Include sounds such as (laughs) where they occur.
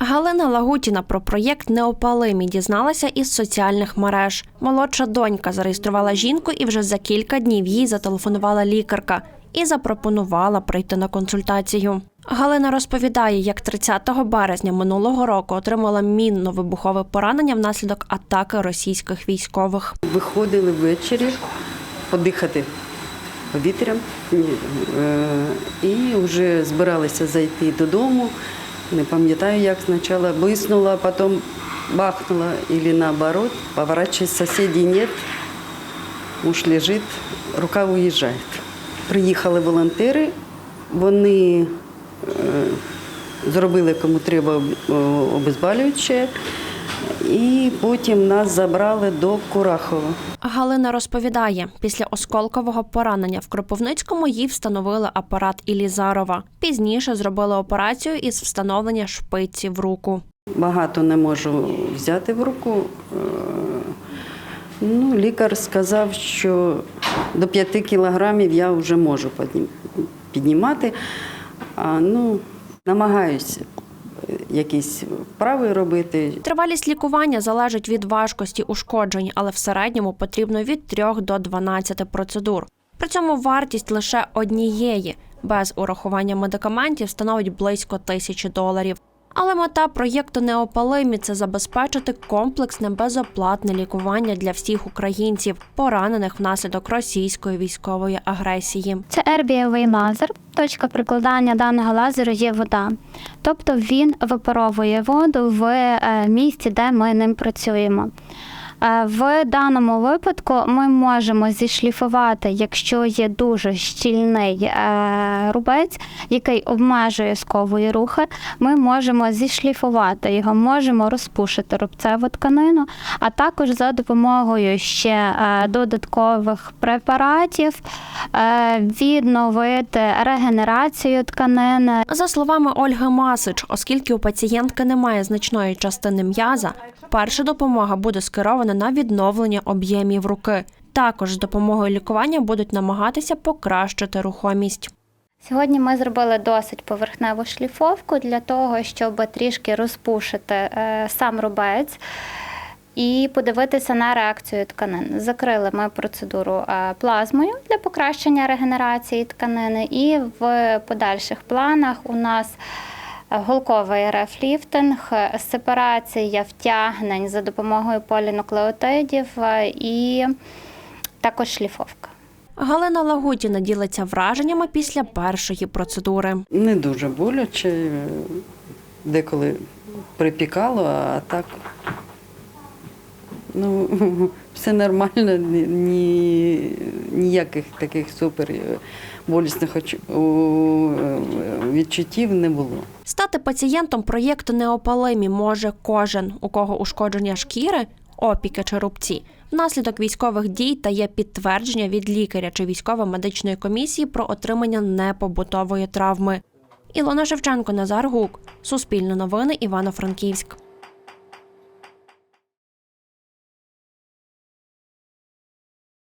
Галина Лагутіна про проєкт Неопалимі дізналася із соціальних мереж. Молодша донька зареєструвала жінку, і вже за кілька днів їй зателефонувала лікарка і запропонувала прийти на консультацію. Галина розповідає, як 30 березня минулого року отримала мінно-вибухове поранення внаслідок атаки російських військових. Виходили ввечері подихати повітрям е, і вже збиралися зайти додому. Не пам'ятаю, як спочатку блиснула, потім бахнула, або наоборот. Поворачиваюсь, сусідів нет, муж лежить, рука уїжджає. Приїхали волонтери, вони е, зробили кому треба об- обезболююче, і потім нас забрали до Курахова. Галина розповідає, після осколкового поранення в Кропивницькому їй встановили апарат Ілізарова. Пізніше зробили операцію із встановлення шпиці в руку. Багато не можу взяти в руку. Е, Ну, лікар сказав, що до 5 кілограмів я вже можу піднімати. А, ну, намагаюся якісь вправи робити. Тривалість лікування залежить від важкості ушкоджень, але в середньому потрібно від 3 до 12 процедур. При цьому вартість лише однієї без урахування медикаментів становить близько тисячі доларів. Але мета проєкту Неопалимі це забезпечити комплексне безоплатне лікування для всіх українців, поранених внаслідок російської військової агресії. Це ербієвий лазер. Точка прикладання даного лазеру є вода. Тобто він випаровує воду в е, місці, де ми ним працюємо. Е, В даному випадку ми можемо зішліфувати, якщо є дуже щільний е, рубець, який обмежує скової рухи, ми можемо зішліфувати його, можемо розпушити рубцеву тканину, а також за допомогою ще е, додаткових препаратів відновити регенерацію тканини, За словами Ольги Масич, оскільки у пацієнтки немає значної частини м'яза, перша допомога буде скерована на відновлення об'ємів руки. Також з допомогою лікування будуть намагатися покращити рухомість. Сьогодні ми зробили досить поверхневу шліфовку для того, щоб трішки розпушити е, сам рубець і подивитися на реакцію тканин. Закрили ми процедуру е, плазмою для покращення регенерації тканини, і в подальших планах у нас голковий рефліфтинг, сепарація втягнень за допомогою полінуклеотидів е, і також шліфовка. Галина Лагутіна ділиться враженнями після першої процедури. Не дуже боляче, е, деколи припікало, а так ну, (laughs) все нормально, ні, ні- ніяких таких супер болісних відчуттів не було. Стати пацієнтом проєкту Неопалимі може кожен, у кого ушкодження шкіри, опіки чи рубці, внаслідок військових дій та є підтвердження від лікаря чи військово-медичної комісії про отримання непобутової травми. Ілона Шевченко, Назар Гук, Суспільне новини, Івано-Франківськ.